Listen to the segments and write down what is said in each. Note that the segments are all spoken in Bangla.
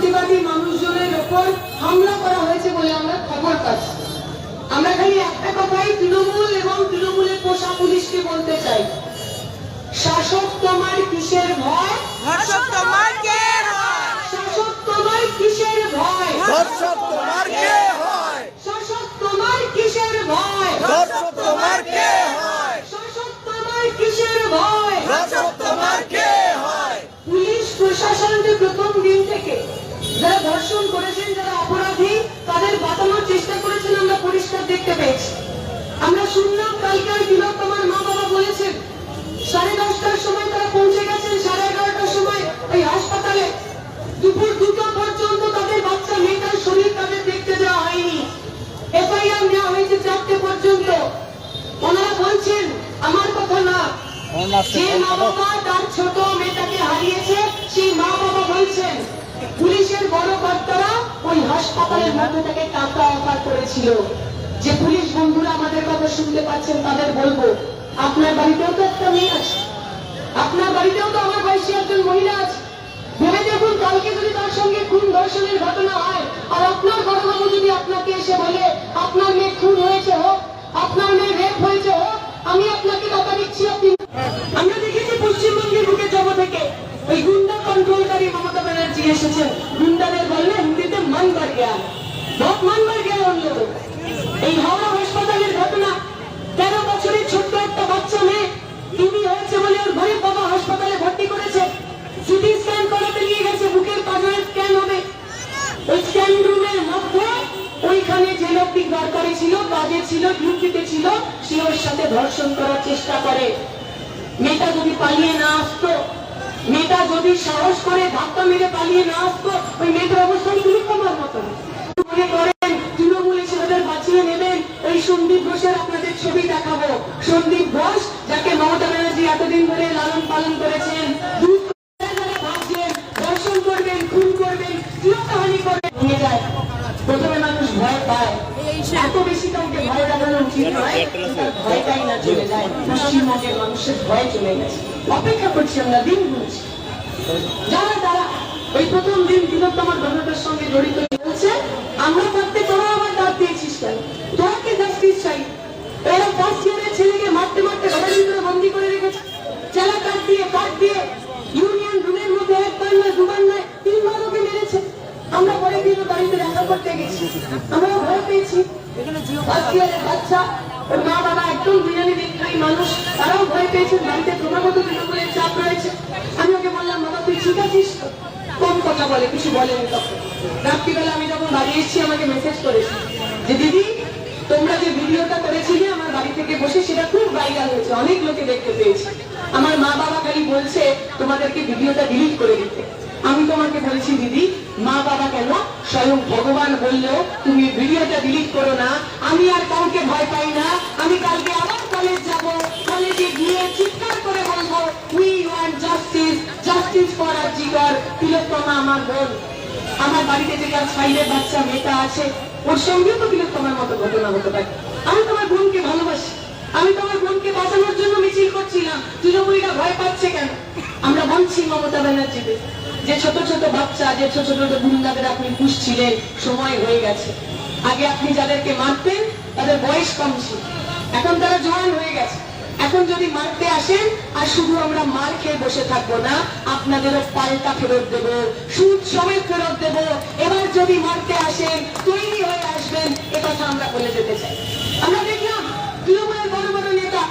প্রতিবাদী মানুষজনের ওপর হামলা করা হয়েছে বলে আমরা খবর পাচ্ছি। আমরা খালি একটা কথাই তৃণমূল এবং তৃণমূলের পোষা পুলিশকে বলতে চাই। শাসক তোমার কিসের ভয়? ধর্ষক তোমার কে শাসক তোমার কিসের ভয়? দর্শক তোমার কে হয় শাসক তোমার কিসের ভয়? দর্শক তোমার কে হয় শাসক তোমার কিসের ভয়? দর্শক তোমার কে হয় পুলিশ প্রশাসনকে প্রথম দিন থেকে যারা ধর্ষণ করেছেন যারা অপরাধী তাদের বাঁচানোর চেষ্টা করেছেন আমরা পরিষ্কার দেখতে পেয়েছি। আমরা শুনলাম কালকার বিলোক তোমার মা বাবা বলেছেন সাড়ে দশটার সময় তারা পৌঁছে গেছেন সাড়ে এগারোটার সময় ওই হাসপাতালে। দুপুর দুটো পর্যন্ত তাদের বাচ্চা মেয়েটার শরীর তাদের দেখতে দেওয়া হয়নি। এফআইআর নেওয়া হয়েছে চারটে পর্যন্ত। ওনারা বলছেন আমার কথা না। যে মা বাবা তার ছোট মেয়েটাকে হারিয়েছে সেই মা বাবা বলছেন পুলিশের বড় কর্তারা ওই হাসপাতালের মধ্যে থেকে টাকা অফার করেছিল। যে পুলিশ বন্ধুরা আমাদের কথা শুনতে পাচ্ছেন, তাদের বলব, আপনার বাড়িতেও তো একটা মেয়ে আছে। আপনার বাড়িতেও তো আমার বয়সী একজন মহিলা আছে। ভেবে দেখুন, কালকে যদি তার সঙ্গে খুন ধর্ষণের ঘটনা হয়, আর আপনার বড়বাবু যদি আপনাকে এসে বলে, আপনার মেয়ে খুন হয়েছে হোক, আপনার মেয়ে রেপ হয়েছে হোক, আমি আপনাকে টাকা দিচ্ছি, আপনি আমরা দেখেছি পশ্চিমবঙ্গের বুকে জব থেকে ওই গুন্ডা কন্ট্রোলকারী মমতা ব্যানার্জি এসেছেন। গুন্ডাদের বললে হিন্দিতে মান বার গেয়া বহুত মান বার গেয়া উন এই হাওড়া হাসপাতালের ঘটনা, তেরো বছরের ছোট্ট একটা বাচ্চা মেয়ে টিবি হয়েছে বলে ওর ঘরে বাবা হাসপাতালে ভর্তি করেছে। সিটি স্ক্যান করাতে নিয়ে গেছে, বুকের পাঁজরে স্ক্যান হবে। ওই স্ক্যান রুমের মধ্যে ওইখানে যে লোকটি দরকারি ছিল, কাজে ছিল, ডিউটিতে ছিল, সে ওর সাথে ধর্ষণ করার চেষ্টা করে। মেয়েটা যদি পালিয়ে না আসতো, মেয়েটা যদি সাহস করে ধাক্কা মেরে পালিয়ে না আসতো, ওই মেয়েটার অবস্থান মতন মনে করেন তৃণমূলের ছেলেদের বাঁচিয়ে নেবেন ওই সন্দীপ ঘোষের আপনাদের ছবি দেখাবো সন্দীপ ঘোষ যাকে মমতা ব্যানার্জি এতদিন ধরে লালন পালন করেছেন করে করে দর্শন করবেন খুন করবেন চিরতাহানি করবেন ভেঙে যায় প্রথমে মানুষ ভয় পায় এত বেশি কাউকে ভয় দেখানো উচিত নয় ভয়টাই না চলে যায় পশ্চিমবঙ্গের মানুষের ভয় চলে গেছে অপেক্ষা করছি আমরা দিন গুনছি যারা যারা ওই প্রথম দিন তিলোত্তমার ঘটনাটার সঙ্গে জড়িত বলছে আমরা থাকতে তোরা আবার ডাক দিয়েছিস কেন তোরা কি জাস্টিস চাই এরা ফার্স্ট ইয়ারের ছেলেকে মারতে মারতে ঘরের ভিতরে বন্দি করে রেখেছে চেলা কাঠ দিয়ে কাঠ দিয়ে ইউনিয়ন রুমের মধ্যে একবার নয় দুবার নয় তিনবার ওকে মেরেছে আমরা পরের দিনও বাড়িতে দেখা করতে আমরা ভয় আমি তখন বাড়ি এসেছি আমাকে মেসেজ করেছে যে দিদি তোমরা যে ভিডিওটা করেছিলে আমার বাড়ি থেকে বসে সেটা খুব ভাইরাল হয়েছে অনেক লোকে দেখতে পেয়েছে আমার মা বাবা খালি বলছে, তোমাদেরকে ভিডিওটা ডিলিট করে দিতে। আমি তোমাকে বলছি, দিদি, মা বাবা কেন স্বয়ং ভগবান বললেও তুমি ভিডিওটা ডিলিট করো না। আমি আর কাউকে ভয় পাই না। আমি কালকে আবার কলেজ যাব। কলেজে গিয়ে চিৎকার করে বলব we want justice justice for আর জিগর তিলোত্তমা, আমার বোন, আমার বাড়িতে যে যার ছাইলের বাচ্চা মেয়েটা আছে, ওর সঙ্গেও তো তিলোত্তমার মতো ঘটনা হতে পারে। আমি তোমার বোনকে ভালোবাসি। আমি তোমার বোনকে বাঁচানোর জন্য মিছিল করছিলাম। তৃণমূলীরা ভয় পাচ্ছে কেন? আমরা বলছি মমতা ব্যানার্জিতে যে ছোট ছোট বাচ্চা, যে ছোট ছোট গুন্ডাদের আপনি পুষছিলেন সময় হয়ে গেছে। আগে আপনি যাদেরকে মারতেন, তাদের বয়স কম ছিল। এখন তারা জোয়ান হয়ে গেছে। এখন যদি মারতে আসেন, আর শুধু আমরা মার খেয়ে বসে থাকব না, আপনাদেরও পাল্টা ফেরত দেব, সুদ সমেত ফেরত দেব। এবার যদি মারতে আসেন, তৈরি হয়ে আসবেন, এ কথা আমরা বলে যেতে চাই। আমরা দেখলাম তৃণমূলের বড় বড় নেতা,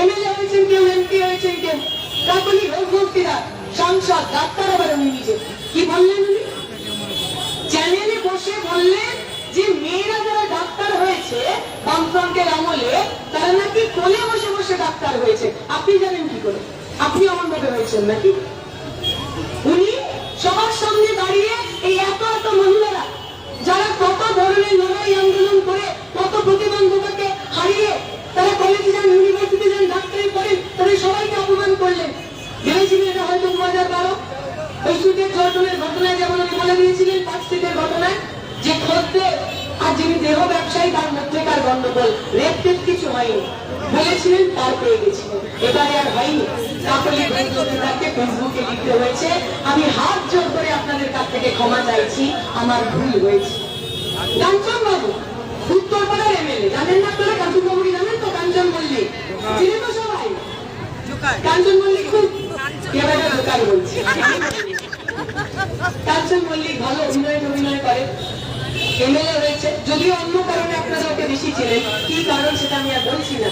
এমএলএ হয়েছেন কেউ, এমপি হয়েছেন কেউ, তারপরে হোক ভক্তিরা সাংসদ ডাক্তার আবার উনি নিজে। কি বললেন উনি? চ্যানেলে বসে বললেন যে মেয়েরা যারা ডাক্তার হয়েছে, বামফ্রন্টের আমলে, তারা নাকি কোলে বসে বসে ডাক্তার হয়েছে। আপনি জানেন কি করে? আপনি অমন ভাবে হয়েছেন নাকি? উনি সবার সামনে দাঁড়িয়ে এই এত এত মহিলারা, যারা কত ধরনের লড়াই আন্দোলন করে, কত প্রতিবন্ধকতাকে হারিয়ে তারা কলেজে যান ইউনিভার্সিটি যান ডাক্তারি করেন, তাদের সবাইকে অপমান করলেন। দু হাজার বারো ওই সুদের ঘটনায় যেমন উনি বলে দিয়েছিলেন পাঁচ ঘটনায় যে খদ্দের আর যিনি দেহ ব্যবসায়ী তার মধ্যেকার গন্ডগোল? রেপ টেপ কিছু হয়নি। বলেছিলেন তার পেয়ে গেছিলেন। এবারে আর হয়নি। কাকলি বন্দ্যোপাধ্যায়কে ফেসবুকে লিখতে হয়েছে আমি হাত জোর করে আপনাদের কাছ থেকে ক্ষমা চাইছি আমার ভুল হয়েছে। কাঞ্চন বাবু উত্তরপাড়ার এমএলএ জানেন না আপনারা? কাঞ্চন বাবুকে জানেন তো? কাঞ্চন মল্লিক চিনে তো সবাই? কাঞ্চন মল্লিক খুব বেশি ছিলেন কি কারণ সেটা আমি আর বলছি না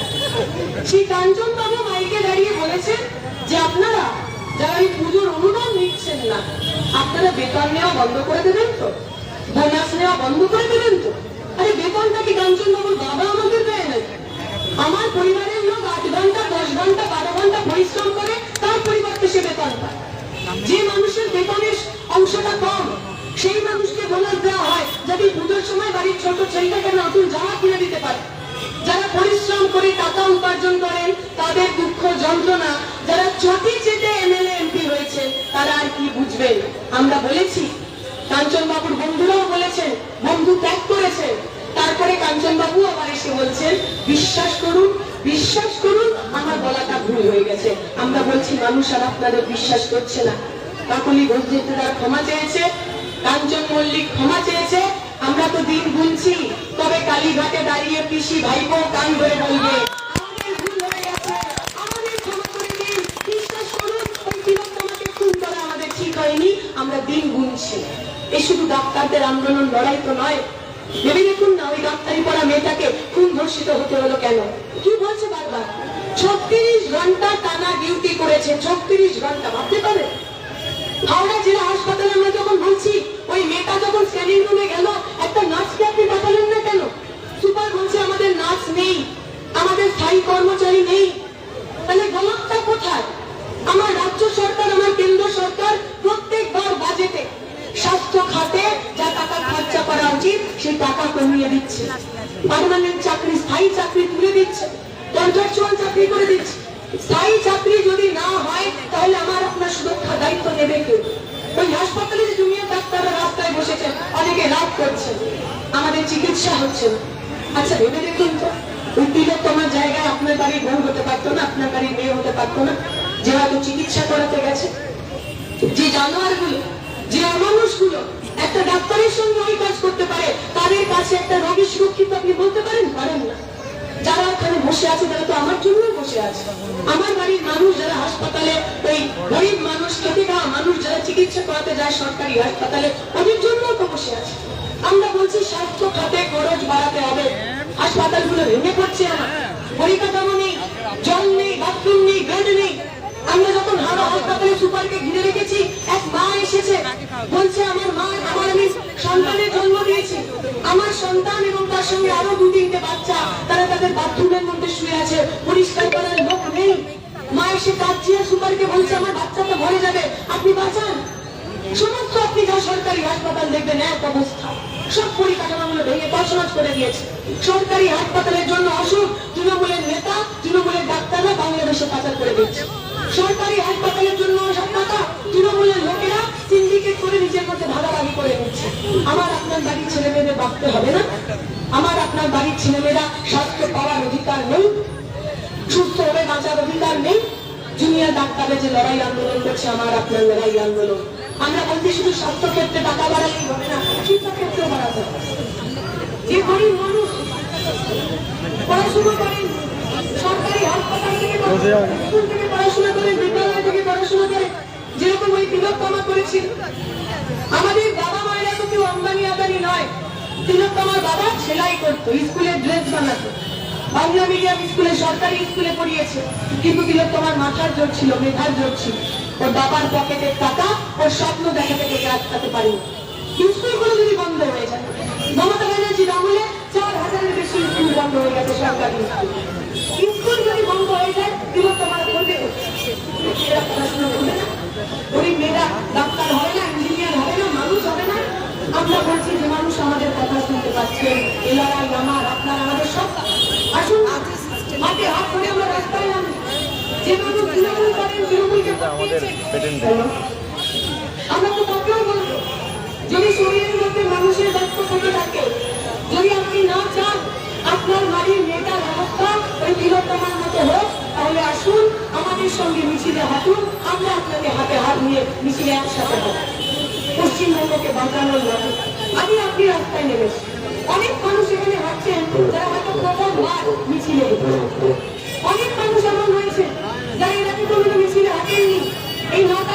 সেই কাঞ্চন বাবু মাইকে দাঁড়িয়ে বলেছেন যে আপনারা যারা এই পুজোর অনুদান নিচ্ছেন না আপনারা বেতন নেওয়া বন্ধ করে দেবেন তো বোনাস নেওয়া বন্ধ করে দেবেন তো আরে বেতনটা কি কাঞ্চন বাবা আমাদের দেয় নাকি আমার পরিবারের লোক আট ঘণ্টা, দশ ঘণ্টা, বারো ঘণ্টা পরিশ্রম করে তার পরিবর্তে সে বেতন পায় যে মানুষের বেতনের অংশটা কম, সেই মানুষকে বোনাস দেওয়া হয়, যাতে পুজোর সময় বাড়ির ছোট ছেলেটাকে নতুন জামা কিনে দিতে পারে। যারা পরিশ্রম করে টাকা উপার্জন করেন, তাদের দুঃখ যন্ত্রণা, যারা চটি চেটে এমএলএ, এমপি হয়েছে, তারা আর কি বুঝবেন আমরা বলেছি কাঞ্চন বাবুর বন্ধুরাও বলেছেন, বন্ধু ত্যাগ করেছেন তারপরে কাঞ্চন বাবু আবার এসে বলছেন, বিশ্বাস করুন, বিশ্বাস ভুল হয়ে গেছে। আমরা বলছি, মানুষ আর আপনাদের বিশ্বাস করছে না। কাকলি ঘোষ ক্ষমা চেয়েছে, কাঞ্চন মল্লিক ক্ষমা চেয়েছে। আমরা তো দিন গুনছি তবে কালীঘাটে দাঁড়িয়ে পিসি ভাইপো কান ধরে বলবে আমরা দিন গুনছি এ শুধু ডাক্তারদের আন্দোলন, লড়াই তো নয়। ভেবে দেখুন না, ওই ডাক্তারি পড়া মেয়েটাকে খুন ধর্ষিত হতে হলো কেন? কি বলছে বারবার? ছত্রিশ ঘণ্টা টানা ডিউটি করেছে, ছত্রিশ ঘণ্টা, ভাবতে পারে হাওড়া জেলা হাসপাতালে আমরা যখন বলছি, ওই মেয়েটা যখন স্ক্যানিং রুমে গেল, একটা নার্সকে আপনি পাঠালেন না কেন? সুপার বলছে, আমাদের নার্স নেই, আমাদের স্থায়ী কর্মচারী নেই। তাহলে গলতটা কোথায়? আমার রাজ্য সরকার, আমার কেন্দ্র সরকার প্রত্যেকবার বাজেটে, স্বাস্থ্য খাতে যা টাকা খরচা করা উচিত, সেই টাকা কমিয়ে দিচ্ছে। পার্মানেন্ট চাকরি, স্থায়ী চাকরি তুলে দিচ্ছে। কন্ট্রাকচুয়াল চাকরি করে দিচ্ছে। স্থায়ী চাকরি যদি না হয়, তাহলে আমার আপনার সুরক্ষা দায়িত্ব নেবে কেউ ওই হাসপাতালে যে জুনিয়র ডাক্তাররা রাস্তায় বসেছেন, অনেকে লাভ করছেন। আমাদের চিকিৎসা হচ্ছে না। আচ্ছা ভেবে দেখুন তো তিলোত্তমার জায়গায় আপনার বাড়ির বউ হতে পারতো না, আপনার বাড়ির মেয়ে হতে পারতো না, যে হয়তো চিকিৎসা করাতে গেছে। যে জানোয়ারগুলো, যে অমানুষগুলো একটা ডাক্তারের সঙ্গে ওই কাজ করতে পারে, তাদের কাছে একটা রোগী সুরক্ষিত আপনি বলতে পারেন? পারেন না। যারা ওখানে বসে আছে, তারা তো আমার জন্য বসে আছে। আমার বাড়ির মানুষ যারা হাসপাতালে, ওই গরিব মানুষ খেতে খাওয়া মানুষ যারা চিকিৎসা করাতে যায় সরকারি হাসপাতালে, ওদের জন্য তো বসে আছে। আমরা বলছি, স্বাস্থ্য খাতে খরচ বাড়াতে হবে। হাসপাতালগুলো ভেঙে পড়ছে আমার। পরিকাঠামো নেই? জল নেই বাথরুম নেই বেড নেই। আমরা যখন হাওড়া হাসপাতালে সুপারকে ঘিরে রেখেছি, এক মা এসেছে বলছে আমার মা আমার আমি সন্তানের জন্ম দিয়েছি আমার সন্তান এবং তার সঙ্গে আরও দু তিনটে বাচ্চা তারা তাদের বাথরুমের মধ্যে শুয়ে আছে। পরিষ্কার করার লোক নেই। মা এসে কাঁদছে আর সুপারকে বলছে, আমার বাচ্চা তো ভরে যাবে। আপনি বাঁচান। সমস্ত আপনি যা সরকারি হাসপাতাল দেখবেন, এক অবস্থা। সব পরিকাঠামোগুলো ভেঙে তছনছ করে দিয়েছে। সরকারি হাসপাতালের জন্য অসুখ তৃণমূলের নেতা, তৃণমূলের ডাক্তাররা বাংলাদেশে পাচার করে দিচ্ছে সরকারি হাসপাতালের জন্য সব টাকা, তৃণমূলের লোকেরা সিন্ডিকেট করে নিজের মধ্যে করে নিচ্ছে আমার আপনার বাড়ির ছেলে মেয়েদের ভাবতে হবে না। আমার আপনার বাড়ির ছেলেমেয়েরা স্বাস্থ্য পাওয়ার অধিকার নেই সুস্থ হয়ে বাঁচার অধিকার নেই। জুনিয়র ডাক্তারের যে লড়াই আন্দোলন করছে আমার আপনার লড়াই আন্দোলন। আমরা বলছি শুধু স্বাস্থ্য ক্ষেত্রে টাকা বাড়ালেই হবে না শিক্ষা ক্ষেত্রে বাড়াতে হবে। যে গরিব মানুষ পড়াশুনো করেন সরকারি হাসপাতাল থেকে পড়াশোনা করেন বিদ্যালয় থেকে পড়াশোনা করেন যেরকম ওই করেছিল আমাদের বাবা মায়েরা তো কেউ আম্বানি আদানি নয়। তিলোত্তমার বাবা সেলাই করতো, স্কুলের ড্রেস বানাতো। বাংলা মিডিয়াম স্কুলে, সরকারি স্কুলে পড়িয়েছে। কিন্তু তিলোত্তমার মাথার জোর ছিল, মেধার জোর ছিল। ওর বাবার পকেটের টাকা, ওর স্বপ্ন দেখাতে থেকে আটকাতে পারেনি। স্কুলগুলো যদি বন্ধ হয়ে যায়, মমতা ব্যানার্জির আমলে চার হাজারের বেশি স্কুল বন্ধ হয়ে গেছে সরকারি স্কুল। স্কুল যদি বন্ধ হয়ে যায় তিলোত্তমার করবে এরা পড়াশোনা করবে না। ডাক্তার হবে না ইঞ্জিনিয়ার হবে না, মানুষ হবে না। আমরা বলছি যে মানুষ আমাদের কথা শুনতে পাচ্ছেন এ লড়াই আমার, আপনার আমাদের সব আসুন হাতে হাত ধরে আমরা রাস্তায় নামি যে মানুষ তৃণমূল করেন, তৃণমূলকে? আমরা তো তাকেও বলব। যদি শরীরের মধ্যে মানুষের রক্ত থেকে থাকে, যদি আপনি না চান, আপনার বাড়ির মেয়েটার অবস্থা, ওই তিলোত্তমার মতো হোক মিছিলে হাঁটুন আমরা আপনাকে হাতে হাত নিয়ে মিছিলে একসাথে হব। পশ্চিমবঙ্গকে বাঁচানোর লড়াই। আমি আপনি রাস্তায় নেমেছি। অনেক মানুষ এখানে হাঁটছেন, যারা হয়তো প্রথম বার মিছিলে অনেক মানুষ এমন হয়েছে যারা এর আগে মিছিলে হাঁটেননি। এই নয়